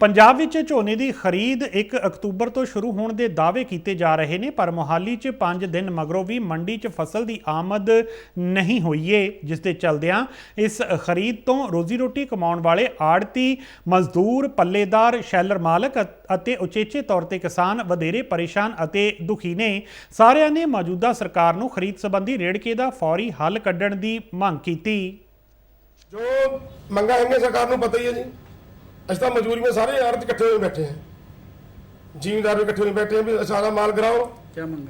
ਪੰਜਾਬ ਵਿੱਚ ਝੋਨੇ ਦੀ ਖਰੀਦ 1 ਅਕਤੂਬਰ ਤੋਂ ਸ਼ੁਰੂ ਹੋਣ ਦੇ ਦਾਅਵੇ ਕੀਤੇ ਜਾ ਰਹੇ ਨੇ, ਪਰ ਮੋਹਾਲੀ 'ਚ 5 ਦਿਨ ਮਗਰੋਂ ਵੀ ਮੰਡੀ 'ਚ ਫਸਲ ਦੀ ਆਮਦ ਨਹੀਂ ਹੋਈ ਏ, ਜਿਸ ਦੇ ਚਲਦਿਆਂ ਇਸ ਖਰੀਦ ਤੋਂ ਰੋਜ਼ੀ ਰੋਟੀ ਕਮਾਉਣ ਵਾਲੇ ਆੜਤੀ ਮਜ਼ਦੂਰ, ਪੱਲੇਦਾਰ, ਸ਼ੈਲਰ ਮਾਲਕ ਅਤੇ ਉਚੇਚੇ ਤੌਰ ਤੇ ਕਿਸਾਨ ਵਧੇਰੇ ਪਰੇਸ਼ਾਨ ਅਤੇ ਦੁਖੀ ਨੇ। ਸਾਰਿਆਂ ਨੇ ਮੌਜੂਦਾ ਸਰਕਾਰ ਨੂੰ ਖਰੀਦ ਸੰਬੰਧੀ ਰੇੜਕੇ ਦਾ ਫੌਰੀ ਹੱਲ ਕੱਢਣ ਦੀ ਮੰਗ ਕੀਤੀ। ਜੋ ਮੰਗਾ ਹੈਗੀਆਂ ਸਰਕਾਰ ਨੂੰ ਪਤਾ ਹੀ ਹੈ ਜੀ। ਅਸੀਂ ਤਾਂ ਮਜ਼ਦੂਰੀ ਵਿੱਚ ਸਾਰੇ ਯਾਰ ਇਕੱਠੇ ਹੋਏ ਬੈਠੇ ਹਾਂ। ਜ਼ਿਮੀਂਦਾਰ ਵੀ ਇਕੱਠੇ ਹੋਏ ਬੈਠੇ ਹਾਂ ਵੀ ਸਾਰਾ ਮਾਲ ਗਰਾਓ। ਕੀ ਮੰਗ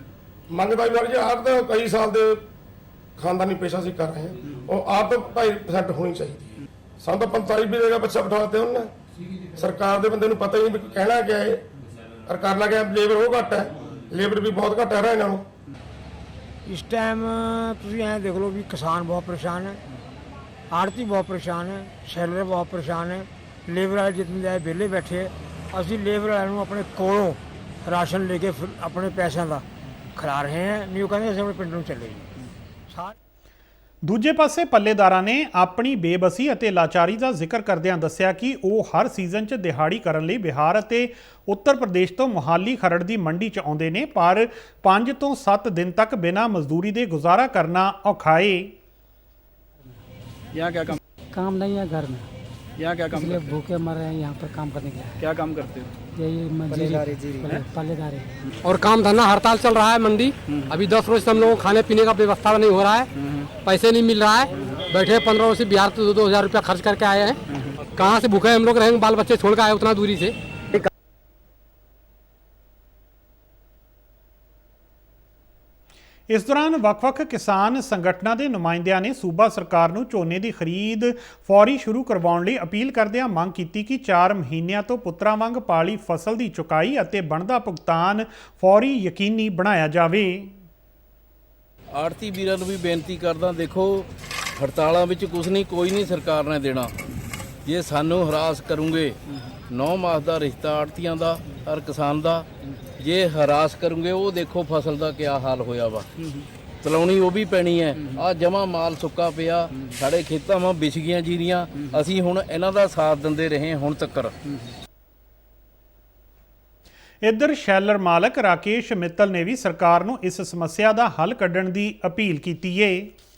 ਮੰਗਦਾ ਹੀ ਵਰਜ ਆਪ ਤਾਂ ਕਈ ਸਾਲ ਦੇ ਖਾਨਦਾਨੀ ਪੇਸ਼ਾ ਸੀ ਕਰ ਰਹੇ ਹਾਂ। ਉਹ ਆਪ ਤਾਂ 2.5% ਹੋਣੀ ਚਾਹੀਦੀ ਹੈ। ਤਾਂ 45 ਵੀ ਦੇਗਾ ਬੱਚਾ ਬਿਠਾਤੇ ਉਹਨੇ। ਸਰਕਾਰ ਦੇ ਬੰਦੇ ਨੂੰ ਪਤਾ ਹੀ ਨਹੀਂ ਵੀ ਕਹਿਣਾ ਕਿਆ ਹੈ। ਔਰ ਕਰਨਾ ਕਿਆ ਲੇਬਰ ਉਹ ਘੱਟ ਹੈ। ਲੇਬਰ ਵੀ ਬਹੁਤ ਘੱਟ ਹੈ ਰਿਹਾ ਨੂੰ। ਇਸ ਟਾਈਮ ਤੁਸੀਂ ਐਂ ਦੇਖ ਲਓ ਵੀ ਕਿਸਾਨ ਬਹੁਤ ਪਰੇਸ਼ਾਨ ਹੈ। ਆੜਤੀ ਬਹੁਤ ਪਰੇਸ਼ਾਨ ਹੈ। ਸੈਲਰ ਬਹੁਤ ਪਰੇਸ਼ਾਨ ਹੈ। ਲੇਬਰ ਵਾਲੇ ਜਿਤਨੇ ਜਾਏ ਵਿਹਲੇ ਬੈਠੇ ਹੈ। ਅਸੀਂ ਲੇਬਰ ਵਾਲਿਆਂ ਨੂੰ ਆਪਣੇ ਕੋਲੋਂ ਰਾਸ਼ਨ ਲੈ ਕੇ ਫਿਰ ਆਪਣੇ ਪੈਸਿਆਂ ਦਾ ਖਿਲਾ ਰਹੇ ਹਾਂ ਨਹੀਂ ਉਹ ਕਹਿੰਦੇ ਅਸੀਂ ਆਪਣੇ ਪਿੰਡ ਨੂੰ ਚੱਲੇ ਜੀ ਸਾ ਦੂਜੇ ਪਾਸੇ ਪੱਲੇਦਾਰਾਂ ਨੇ ਆਪਣੀ ਬੇਬਸੀ ਅਤੇ ਲਾਚਾਰੀ ਦਾ ਜ਼ਿਕਰ ਕਰਦਿਆਂ ਦੱਸਿਆ ਕਿ ਉਹ ਹਰ ਸੀਜ਼ਨ 'ਚ ਦਿਹਾੜੀ ਕਰਨ ਲਈ ਬਿਹਾਰ ਅਤੇ ਉੱਤਰ ਪ੍ਰਦੇਸ਼ ਤੋਂ ਮੁਹਾਲੀ ਖਰੜ ਦੀ ਮੰਡੀ 'ਚ ਆਉਂਦੇ ਨੇ ਪਰ 5 ਤੋਂ 7 ਦਿਨ ਤੱਕ ਬਿਨਾਂ ਮਜ਼ਦੂਰੀ ਦੇ ਗੁਜ਼ਾਰਾ ਕਰਨਾ ਔਖਾ ਏ यहाँ क्या काम काम नहीं है घर में यहाँ क्या काम इसलिए करते भूखे मर रहे हैं यहाँ पर काम करने के लिए। क्या काम करते हो? यही पल्लेदारी और काम धंधा हड़ताल चल रहा है मंडी। अभी दस रोज से हम लोगों को खाने पीने का व्यवस्था नहीं हो रहा है। पैसे नहीं मिल रहा है। बैठे पंद्रह रोज से बिहार से दो दो हज़ार रुपया खर्च करके आए हैं। कहाँ से भूखे हम लोग? रहेंगे बाल बच्चे छोड़ कर आए उतना दूरी से। ਇਸ ਦੌਰਾਨ ਵੱਖ-ਵੱਖ ਕਿਸਾਨ ਸੰਗਠਨਾਂ ਦੇ ਨੁਮਾਇੰਦਿਆਂ ਨੇ ਸੂਬਾ ਸਰਕਾਰ ਨੂੰ ਝੋਨੇ ਦੀ ਖਰੀਦ ਫੌਰੀ ਸ਼ੁਰੂ ਕਰਵਾਉਣ ਲਈ ਅਪੀਲ ਕਰਦਿਆਂ ਮੰਗ ਕੀਤੀ ਕਿ 4 ਮਹੀਨਿਆਂ ਤੋਂ ਪੁੱਤਰਾਂ ਵਾਂਗ ਪਾਲੀ ਫਸਲ ਦੀ ਚੁਕਾਈ ਅਤੇ ਬਣਦਾ ਭੁਗਤਾਨ ਫੌਰੀ ਯਕੀਨੀ ਬਣਾਇਆ ਜਾਵੇ। ਆੜਤੀ ਵੀਰਾਂ ਨੂੰ ਵੀ ਬੇਨਤੀ ਕਰਦਾ, ਦੇਖੋ, ਹੜਤਾਲਾਂ ਵਿੱਚ ਕੁਝ ਨਹੀਂ, ਕੋਈ ਨਹੀਂ ਸਰਕਾਰ ਨੇ ਦੇਣਾ। ਜੇ ਸਾਨੂੰ ਹਰਾਸ ਕਰੂੰਗੇ 9 ਮਾਸ ਦਾ ਰਿਸ਼ਤਾ ਆੜਤੀਆਂ ਦਾ ਔਰ ਕਿਸਾਨ ਦਾ ਜੇ ਹਰਾਸ ਕਰੂੰਗੇ ਉਹ ਦੇਖੋ ਫਸਲ ਦਾ ਕਿਆ ਹਾਲ ਹੋਇਆ ਵਾ। ਚਲਾਉਣੀ ਉਹ ਵੀ ਪੈਣੀ ਹੈ। ਆ ਜਮਾ ਮਾਲ ਸੁੱਕਾ ਪਿਆ ਸਾਡੇ ਖੇਤਾਂ 'ਮਾਂ ਵਿਛ ਗਈਆਂ ਜੀਰੀਆਂ। ਅਸੀਂ ਹੁਣ ਇਹਨਾਂ ਦਾ ਸਾਥ ਦਿੰਦੇ ਰਹੇ ਹੁਣ ਤੱਕਰ। ਇੱਧਰ ਸ਼ੈਲਰ ਮਾਲਕ ਰਾਕੇਸ਼ ਮਿੱਤਲ ਨੇ ਵੀ ਸਰਕਾਰ ਨੂੰ ਇਸ ਸਮੱਸਿਆ ਦਾ ਹੱਲ ਕੱਢਣ ਦੀ ਅਪੀਲ ਕੀਤੀ ਏ।